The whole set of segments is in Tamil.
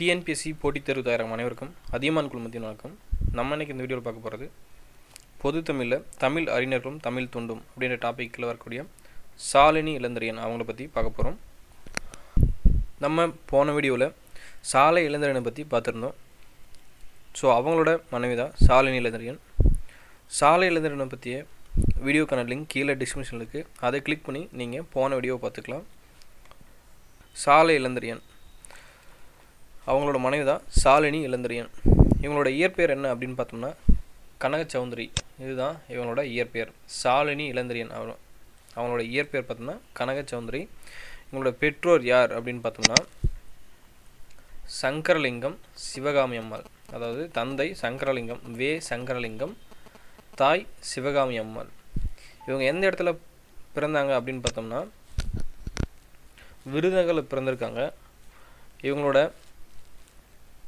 டிஎன்பிஎஸ்சி போட்டித் தேர்வு தயாராகும் அனைவருக்கும் அதியமான் குழுமத்தின் வணக்கம். நம்ம இன்றைக்கி இந்த வீடியோவில் பார்க்க போகிறது பொது தமிழில் தமிழ் அறிஞர்களும் தமிழ் துண்டும் அப்படின்ற டாப்பிக்கில் வரக்கூடிய சாலினி இளந்திரையன் அவங்கள பற்றி பார்க்க போகிறோம் நம்ம போன வீடியோவில் சாலை இளந்திரியனை பற்றி பார்த்துருந்தோம். ஸோ அவங்களோட மனைவி தான் சாலினி இளந்தரையன். சாலை இளந்திரனை பற்றிய வீடியோக்கான லிங்க் கீழே டிஸ்கிரிப்ஷனில் இருக்குது அதை கிளிக் பண்ணி நீங்கள் போன வீடியோவை பார்த்துக்கலாம். சாலை இளந்திரியன். அவங்களோட மனைவி தான் சாலினி இளந்திரியன். இவங்களோட இயற்பெயர் என்ன அப்படின்னு பார்த்தோம்னா கனக சௌந்தரி இதுதான் இவங்களோட இயற்பெயர். சாலினி இளந்திரியன் அவங்க அவங்களோட இயற்பெயர் பார்த்தோம்னா கனக சௌந்தரி இவங்களோட பெற்றோர் யார் அப்படின்னு பார்த்தோம்னா சங்கரலிங்கம் சிவகாமி அம்மாள். அதாவது தந்தை சங்கரலிங்கம் வே சங்கரலிங்கம் தாய் சிவகாமி அம்மாள். இவங்க எந்த இடத்துல பிறந்தாங்க அப்படின்னு பார்த்தோம்னா விருதுநகரில் பிறந்திருக்காங்க. இவங்களோட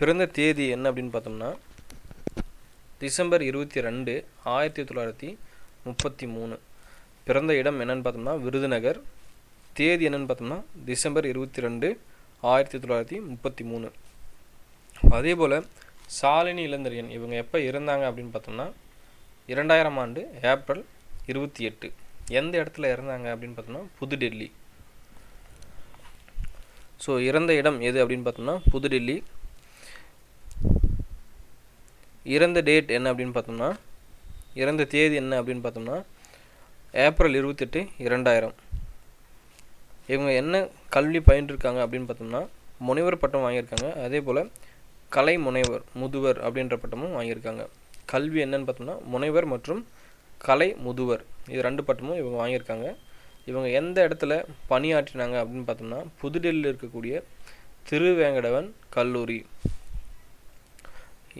பிறந்த தேதி என்ன அப்படின்னு பார்த்தோம்னா டிசம்பர் இருபத்தி ரெண்டு ஆயிரத்தி தொள்ளாயிரத்தி முப்பத்தி மூணு. பிறந்த இடம் என்னன்னு பார்த்தோம்னா விருதுநகர். தேதி என்னன்னு பார்த்தோம்னா டிசம்பர் இருபத்தி ரெண்டு ஆயிரத்தி தொள்ளாயிரத்தி முப்பத்தி மூணு. அதே போல் சாலினி இளந்தரியன் இவங்க எப்போ இறந்தாங்க அப்படின்னு பார்த்தோம்னா இரண்டாயிரம் ஆண்டு ஏப்ரல் இருபத்தி எட்டு. எந்த இடத்துல இறந்தாங்க அப்படின்னு பார்த்தோம்னா புதுடெல்லி. ஸோ இறந்த இடம் எது அப்படின்னு பார்த்தோம்னா புதுடெல்லி. இறந்த டேட் என்ன அப்படின்னு பார்த்தோம்னா இறந்த தேதி என்ன அப்படின்னு பார்த்தோம்னா ஏப்ரல் இருபத்தெட்டு இரண்டாயிரம். இவங்க என்ன கல்வி பயின்றிருக்காங்க அப்படின்னு பார்த்தோம்னா முனைவர் பட்டம் வாங்கியிருக்காங்க. அதே போல் கலை முனைவர் முதுவர் அப்படின்ற பட்டமும் வாங்கியிருக்காங்க. கல்வி என்னன்னு பார்த்தோம்னா முனைவர் மற்றும் கலை முதுவர். இது ரெண்டு பட்டமும் இவங்க வாங்கியிருக்காங்க. இவங்க எந்த இடத்துல பணியாற்றினாங்க அப்படின்னு பார்த்தோம்னா புதுடெல்லியில் இருக்கக்கூடிய திருவேங்கடவன் கல்லூரி.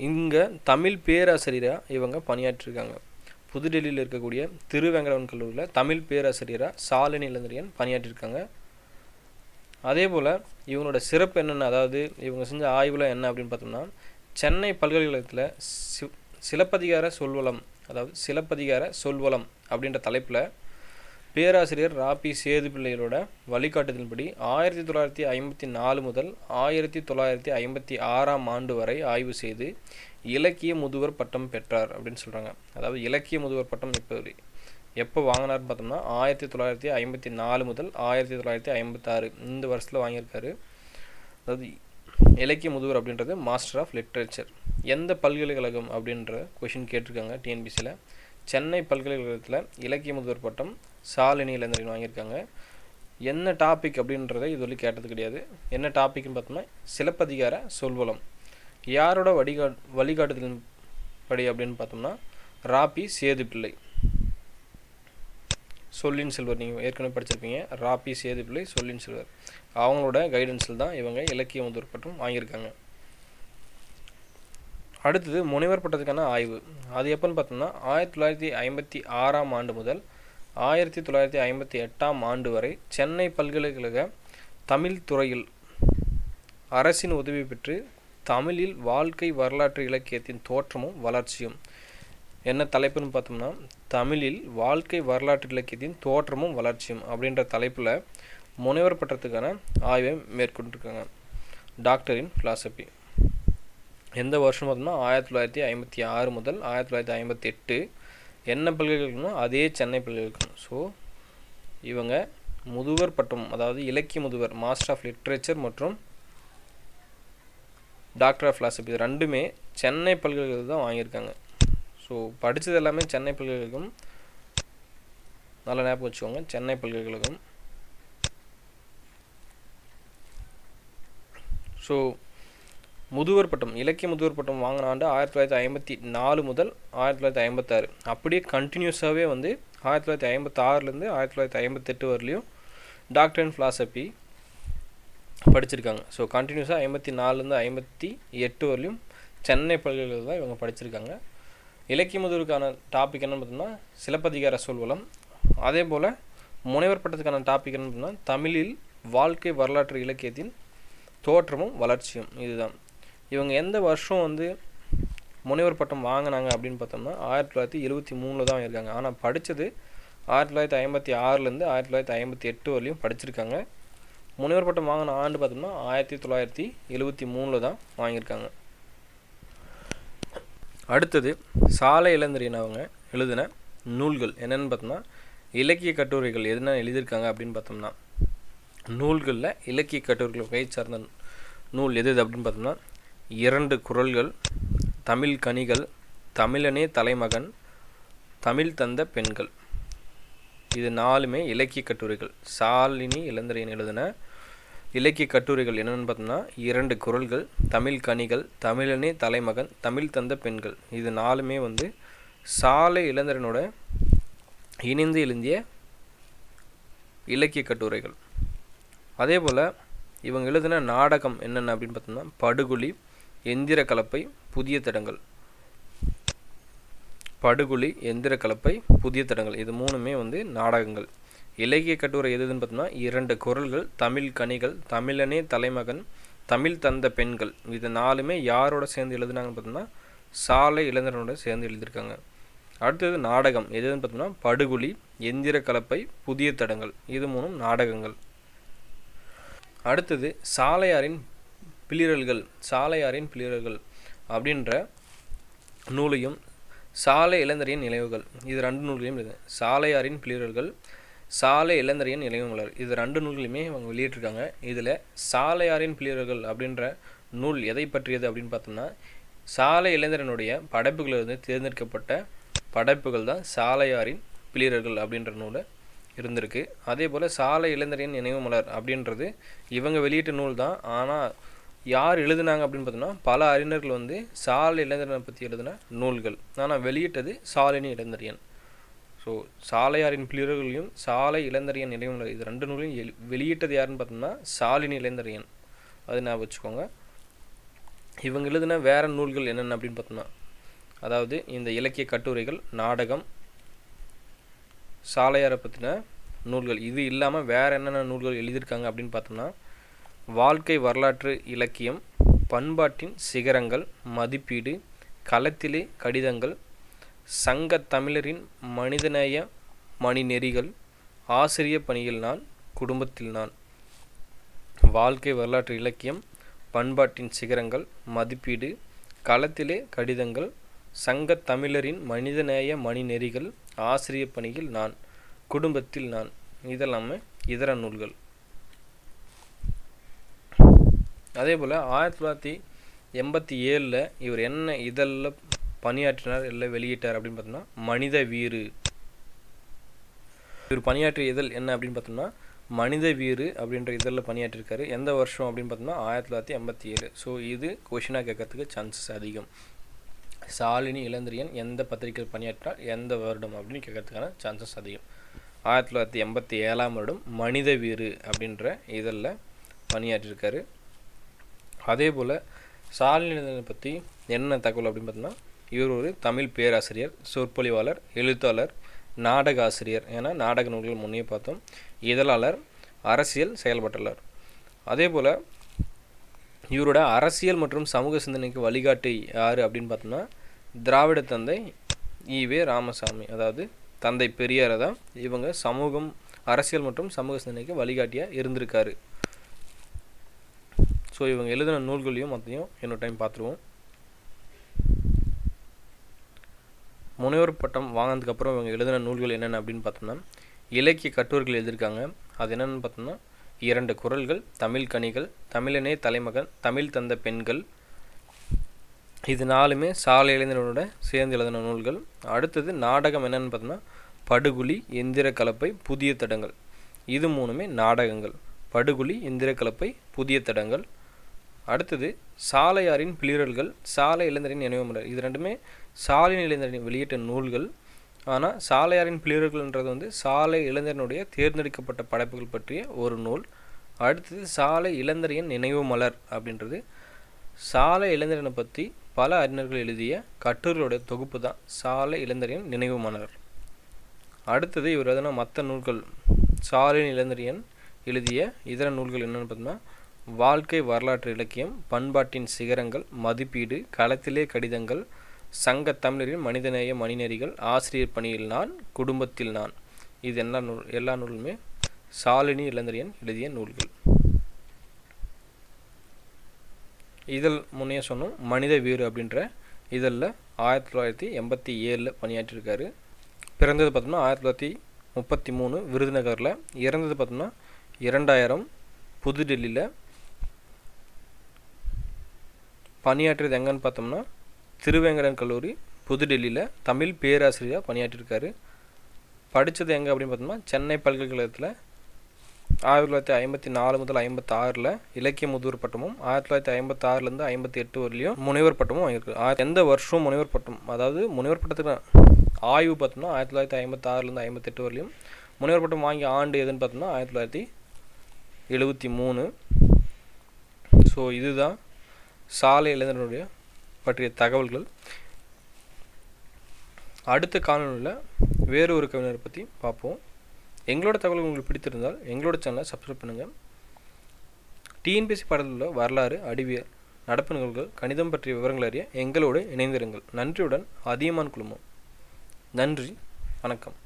இங்கே தமிழ் பேராசிரியராக இவங்க பணியாற்றிருக்காங்க. புதுடெல்லியில் இருக்கக்கூடிய திருவேங்கடவன் கல்லூரியில் தமிழ் பேராசிரியராக சாலினி இளந்திரியன் பணியாற்றிருக்காங்க. அதே போல் இவங்களோட சிறப்பு என்னென்ன? அதாவது இவங்க செஞ்ச ஆய்வில் என்ன அப்படின்னு பார்த்தோம்னா சென்னை பல்கலைக்கழகத்தில் சி சிலப்பதிகார சொல்வளம் அதாவது சிலப்பதிகார சொல்வளம் அப்படின்ற தலைப்பில் பேராசிரியர் ராபி சேதுப்பிள்ளைகளோட வழிகாட்டுதலின்படி ஆயிரத்தி தொள்ளாயிரத்தி ஐம்பத்தி நாலு முதல் ஆயிரத்தி தொள்ளாயிரத்தி ஐம்பத்தி ஆறாம் ஆண்டு வரை ஆய்வு செய்து இலக்கிய முதுவர் பட்டம் பெற்றார் அப்படின்னு சொல்கிறாங்க அதாவது இலக்கிய முதுவர் பட்டம் எப்போ எப்போ வாங்கினார்னு பார்த்தோம்னா ஆயிரத்தி தொள்ளாயிரத்தி ஐம்பத்தி நாலு முதல் ஆயிரத்தி தொள்ளாயிரத்தி ஐம்பத்தாறு. இந்த வருஷத்தில் வாங்கியிருக்காரு. அதாவது இலக்கிய முதுவர் அப்படின்றது மாஸ்டர் ஆஃப் லிட்ரேச்சர். எந்த பல்கலைக்கழகம் அப்படின்ற கொஷின் கேட்டிருக்காங்க டிஎன்பிசியில் சென்னை பல்கலைக்கழகத்தில் இலக்கிய முதுவர் பட்டம் சாலினி இளந்தரின் வாங்கியிருக்காங்க. என்ன டாபிக் அப்படின்றத இது வரைக்கும் கேட்டது கிடையாது. என்ன டாபிக்னு பார்த்தோம்னா சிலப்பதிகார சொல்வலம் யாரோட வழிகா வழிகாட்டுதலின் படி அப்படின்னு பார்த்தோம்னா ராபி சேது பிள்ளை சொல்லின் செல்வர் நீங்கள் ஏற்கனவே படிச்சிருப்பீங்க. ராபி சேது பிள்ளை சொல்லின் செல்வர். அவங்களோட கைடன்ஸில் தான் இவங்க இலக்கிய முதல் பட்டம் வாங்கியிருக்காங்க. அடுத்தது முனைவர் பட்டத்துக்கான ஆய்வு. அது எப்போன்னு பார்த்தோம்னா ஆயிரத்தி தொள்ளாயிரத்தி ஐம்பத்தி ஆறாம் ஆண்டு முதல் ஆயிரத்தி தொள்ளாயிரத்தி ஐம்பத்தி எட்டாம் ஆண்டு வரை சென்னை பல்கலைக்கழக தமிழ் துறையில் அரசின் உதவி பெற்று தமிழில் வாழ்க்கை வரலாற்று இலக்கியத்தின் தோற்றமும் வளர்ச்சியும். என்ன தலைப்புன்னு பார்த்தோம்னா தமிழில் வாழ்க்கை வரலாற்று இலக்கியத்தின் தோற்றமும் வளர்ச்சியும் அப்படின்ற தலைப்பில் முனைவர் பட்டத்துக்கான ஆய்வை மேற்கொண்டிருக்காங்க. டாக்டரின் ஃபிலாசபி எந்த வருஷம் பார்த்தோம்னா ஆயிரத்தி தொள்ளாயிரத்தி ஐம்பத்தி ஆறு முதல் ஆயிரத்தி தொள்ளாயிரத்தி ஐம்பத்தி எட்டு என்ன பல்கலைக்கழகமோ அதே சென்னை பல்கலைக்கழகம் ஸோ இவங்க முதுவர் பட்டம் அதாவது இலக்கிய முதுவர் மாஸ்டர் ஆஃப் லிட்ரேச்சர் மற்றும் டாக்டர் ஆஃப் ஃபிலாசபி இது ரெண்டுமே சென்னை பல்கலைக்கழகம் தான் வாங்கியிருக்காங்க. ஸோ படித்தது எல்லாமே சென்னை பல்கலைக்கழகம் நல்ல ஞாபகம் வச்சுக்கோங்க சென்னை பல்கலைக்கழகம் ஸோ முதுவர் பட்டம் இலக்கிய முதுவர் பட்டம் வாங்கின ஆண்டு ஆயிரத்தி தொள்ளாயிரத்தி ஐம்பத்தி நாலு முதல் ஆயிரத்தி தொள்ளாயிரத்தி ஐம்பத்தாறு. அப்படியே கண்டினியூஸாகவே வந்து ஆயிரத்தி தொள்ளாயிரத்தி ஐம்பத்தாறுலேருந்து ஆயிரத்தி தொள்ளாயிரத்தி ஐம்பத்தெட்டு வரலையும் டாக்டர் அண்ட் ஃபிலாசபி படிச்சிருக்காங்க. ஸோ கண்டினியூஸாக ஐம்பத்தி நாலுலேருந்து ஐம்பத்தி எட்டு வரலையும் சென்னை பல்கலைக்கழகம் தான் இவங்க படிச்சிருக்காங்க. இலக்கிய முதுவருக்கான டாபிக் என்னென்னு பார்த்தோம்னா சிலப்பதிகார சொல்வலம் அதே போல் முனைவர் பட்டத்துக்கான டாபிக் என்னன்னு பார்த்தோம்னா தமிழில் வாழ்க்கை வரலாற்று இலக்கியத்தின் தோற்றமும் வளர்ச்சியும் இதுதான். இவங்க எந்த வருஷம் வந்து முனைவர் பட்டம் வாங்கினாங்க அப்படின்னு பார்த்தோம்னா ஆயிரத்தி தொள்ளாயிரத்தி எழுபத்தி மூணில் தான் இருக்காங்க ஆனால் படித்தது ஆயிரத்தி தொள்ளாயிரத்தி ஐம்பத்தி ஆறுலேருந்து ஆயிரத்தி தொள்ளாயிரத்தி ஐம்பத்தி எட்டு வரலையும் படிச்சிருக்காங்க. முனைவர் பட்டம் வாங்கின ஆண்டு பார்த்தோம்னா ஆயிரத்தி தொள்ளாயிரத்தி எழுபத்தி மூணில் தான் வாங்கியிருக்காங்க. அடுத்தது சாலை இளந்திரியன் அவங்க எழுதின நூல்கள் என்னென்னு பார்த்தோம்னா இலக்கிய கட்டுரைகள் எதுனா எழுதியிருக்காங்க அப்படின்னு பார்த்தோம்னா நூல்களில் இலக்கிய கட்டுரைகள் வகை சார்ந்த நூல் எது எது அப்படின்னு பார்த்தோம்னா இரண்டு குரல்கள் தமிழ் கனிகள் தமிழனே தலைமகன் தமிழ் தந்த பெண்கள். இது நாலுமே இலக்கிய கட்டுரைகள். சாலினி இளந்திரையன் எழுதின இலக்கிய கட்டுரைகள் என்னென்னு பார்த்தோம்னா இரண்டு குரல்கள் தமிழ் கனிகள் தமிழனே தலைமகன் தமிழ் தந்த பெண்கள். இது நாலுமே வந்து சாலை இளந்திரனோட இணைந்து எழுந்திய இலக்கிய கட்டுரைகள். அதே போல் இவங்க எழுதின நாடகம் என்னென்ன அப்படின்னு பார்த்தோம்னா படுகுழி எந்திர கலப்பை புதிய தடங்கள். படுகுழி எந்திர கலப்பை புதிய தடங்கள். இது மூணுமே வந்து நாடகங்கள். இலக்கிய கட்டுரை எதுன்னு பார்த்தோம்னா இரண்டு குரல்கள் தமிழ் கனிகள் தமிழனே தலைமகன் தமிழ் தந்த பெண்கள். இது நாலுமே யாரோட சேர்ந்து எழுதுனாங்கன்னு பார்த்தோம்னா சாலை இளைஞரோட சேர்ந்து எழுதியிருக்காங்க. அடுத்தது நாடகம். எதுன்னு பார்த்தோம்னா படுகுழி எந்திர கலப்பை புதிய தடங்கள். இது மூணும் நாடகங்கள். அடுத்தது சாலையாரின் பிளிரல்கள் சாலையாரின் பிளிரல்கள் அப்படின்ற நூலையும் சாலை இளந்தரியின் நினைவுகள். இது ரெண்டு நூல்களையும் சாலையாரின் பிளிரல்கள் சாலை இளந்தரியின் நினைவுமலர் இது ரெண்டு நூல்களையுமே அவங்க வெளியிட்டிருக்காங்க. இதில் சாலையாரின் பிளிரல்கள் அப்படின்ற நூல் எதை பற்றியது அப்படின்னு பார்த்தோம்னா சாலை இளைஞரனுடைய படைப்புகளிலிருந்து தேர்ந்தெடுக்கப்பட்ட படைப்புகள் தான் சாலையாரின் பிளிரர்கள் அப்படின்ற நூலை இருந்திருக்கு. அதே போல் சாலை இளைஞரின் நினைவு மலர் அப்படின்றது இவங்க வெளியிட்ட நூல் தான். ஆனால் யார் எழுதுனாங்க அப்படின்னு பார்த்தோம்னா பல அறிஞர்கள் வந்து சாலை இளைஞரனை பற்றி எழுதின நூல்கள். ஆனால் வெளியிட்டது சாலினி இளைஞரியன். ஸோ சாலையாரின் பிளிரர்களையும் சாலை இளைஞரியன் நினைவு இது ரெண்டு நூலையும் எல் வெளியிட்டது யாருன்னு பார்த்தோம்னா சாலினி இளைஞரியன். அது நான் வச்சுக்கோங்க. இவங்க எழுதின வேறு நூல்கள் என்னென்ன அப்படின்னு பார்த்தோம்னா அதாவது இந்த இலக்கிய கட்டுரைகள் நாடகம் சாலையாரை பற்றின நூல்கள். இது இல்லாமல் வேறு என்னென்ன நூல்கள் எழுதியிருக்காங்க அப்படின்னு பார்த்தோம்னா வாழ்க்கை வரலாற்று இலக்கியம் பண்பாட்டின் சிகரங்கள் மதிப்பீடு களத்திலே கடிதங்கள் சங்க தமிழரின் மனிதநேய மணிநெறிகள் ஆசிரிய பணியில் நான் குடும்பத்தில் நான். வாழ்க்கை வரலாற்று இலக்கியம் பண்பாட்டின் சிகரங்கள் மதிப்பீடு களத்திலே கடிதங்கள் சங்க தமிழரின் மனிதநேய மணிநெறிகள் ஆசிரிய பணியில் நான் குடும்பத்தில் நான். இதெல்லாமே இதர நூல்கள். அதே போல் ஆயிரத்தி தொள்ளாயிரத்தி எண்பத்தி ஏழில் இவர் என்ன இதழில் பணியாற்றினார் இல்லை வெளியிட்டார் அப்படின்னு பார்த்தோம்னா மனித வீறு. இவர் பணியாற்றிய இதழ் என்ன அப்படின்னு பார்த்தோம்னா மனித வீறு அப்படின்ற இதழில் பணியாற்றிருக்காரு. எந்த வருஷம் அப்படின்னு பார்த்தோம்னா ஆயிரத்தி தொள்ளாயிரத்தி எண்பத்தி ஏழு. ஸோ இது கொஷினாக கேட்கறதுக்கு சான்சஸ் அதிகம். சாலினி இளந்திரியன் எந்த பத்திரிகையில் பணியாற்றினார் எந்த வருடம் அப்படின்னு கேட்கறதுக்கான சான்சஸ் அதிகம். ஆயிரத்தி தொள்ளாயிரத்தி எண்பத்தி ஏழாம் வருடம் மனித வீறு அப்படின்ற இதழில் பணியாற்றிருக்காரு. அதே போல் சாலினிதனை பற்றி என்ன தகவல் அப்படின்னு பார்த்தோம்னா இவர் ஒரு தமிழ் பேராசிரியர் சொற்பொழிவாளர் எழுத்தாளர் நாடக ஆசிரியர் என நாடக நூல்கள் முன்னே பார்த்தோம். இதழாளர் அரசியல் செயல்பட்டாளர். அதே போல் இவரோட அரசியல் மற்றும் சமூக சிந்தனைக்கு வழிகாட்டி யார் அப்படின்னு பார்த்தோம்னா திராவிட தந்தை ஈவே ராமசாமி. அதாவது தந்தை பெரியாரை தான் இவங்க சமூகம் அரசியல் மற்றும் சமூக சிந்தனைக்கு வழிகாட்டியாக இருந்திருக்காரு. ஸோ இவங்க எழுதின நூல்களையும் மற்றையும் இன்னொரு டைம் பார்த்துருவோம். முனைவர் பட்டம் வாங்கினதுக்கப்புறம் இவங்க எழுதின நூல்கள் என்னென்ன அப்படின்னு பார்த்தோம்னா இலக்கிய கட்டுரைகள் எழுதியிருக்காங்க. அது என்னென்னு பார்த்தோம்னா இரண்டு குரல்கள் தமிழ் கனிகள் தமிழனே தலைமகன் தமிழ் தந்த பெண்கள். இது நாலுமே சாலை இளைஞர்களோட சேர்ந்து எழுதின நூல்கள். அடுத்தது நாடகம் என்னென்னு பார்த்தோம்னா படுகுழி எந்திர கலப்பை புதிய தடங்கள். இது மூணுமே நாடகங்கள். படுகுழி எந்திர கலப்பை புதிய தடங்கள். அடுத்தது சாலையாரின் பிளிரல்கள் சாலை இளைஞரின் நினைவு மலர் இது ரெண்டுமே சாலை இளைஞரின் வெளியிட்ட நூல்கள். ஆனால் சாலையாரின் பிளிரல்கள்ன்றது வந்து சாலை இளைஞரனுடைய தேர்ந்தெடுக்கப்பட்ட படைப்புகள் பற்றிய ஒரு நூல். அடுத்தது சாலை இளைஞரின் நினைவு மலர் அப்படின்றது. சாலை இளைஞரனை பற்றி பல அறிஞர்கள் எழுதிய கட்டுரைகளுடைய தொகுப்பு தான் சாலை இளைஞரின் நினைவு மலர். அடுத்தது இவர் எதனா மற்ற நூல்கள். சாலை இளைஞரியன் எழுதிய இதர நூல்கள் என்னென்னு பார்த்தோம்னா வாழ்க்கை வரலாற்று இலக்கியம் பண்பாட்டின் சிகரங்கள் மதிப்பீடு களத்திலே கடிதங்கள் சங்க தமிழரின் மனிதநேய மணிநெறிகள் ஆசிரியர் பணியில் நான் குடும்பத்தில் நான். இது எல்லா நூல் எல்லா நூலுமே சாலினி இளந்தரியன் எழுதிய நூல்கள். இதழ் முன்னே சொன்னோம் மனித வீறு அப்படின்ற இதழில் ஆயிரத்தி தொள்ளாயிரத்தி எண்பத்தி ஏழில் பணியாற்றியிருக்காரு பிறந்தது பார்த்தோம்னா ஆயிரத்தி தொள்ளாயிரத்தி முப்பத்தி மூணு விருதுநகரில் இறந்தது பார்த்தோம்னா இரண்டாயிரம் புதுடெல்லியில் பணியாற்றியது எங்கன்னு பார்த்தோம்னா திருவேங்கடன் கல்லூரி புதுடெல்லியில் தமிழ் பேராசிரியராக பணியாற்றிருக்காரு படித்தது எங்கே அப்படின்னு பார்த்தோம்னா சென்னை பல்கலைக்கழகத்தில் ஆயிரத்தி தொள்ளாயிரத்தி ஐம்பத்தி நாலு முதல் ஐம்பத்தாறில் இலக்கிய முதுவர் பட்டமும் ஆயிரத்தி தொள்ளாயிரத்தி ஐம்பத்தாறுலேருந்து ஐம்பத்தி எட்டு வரலையும் முனைவர் பட்டமும் வாங்கியிருக்கு எந்த வருஷம் முனைவர் பட்டம் அதாவது முனைவர் பட்டத்துக்கு ஆய்வு பார்த்தோம்னா ஆயிரத்தி தொள்ளாயிரத்தி ஐம்பத்தாறுலேருந்து ஐம்பத்தெட்டு வரலையும் முனைவர் பட்டம் வாங்கிய ஆண்டு எதுன்னு பார்த்தோம்னா ஆயிரத்தி தொள்ளாயிரத்தி எழுபத்தி மூணு. ஸோ இதுதான். சாலை இளைஞர்களுடைய பற்றிய தகவல்கள். அடுத்த காணொலியில் வேறு ஒரு கவிஞரை பற்றி பார்ப்போம். எங்களோட தகவல்கள் உங்களுக்கு பிடித்திருந்தால் எங்களோட சேனலை சப்ஸ்கிரைப் பண்ணுங்கள் டிஎன்பிஎஸ்சி பாடலில் உள்ள வரலாறு அறிவியல் நடப்பு நிகழ்வுகள் கணிதம் பற்றிய விவரங்கள் அறிய எங்களோடு இணைந்திருங்கள். நன்றியுடன் அதியமான் குழுமம். நன்றி வணக்கம்.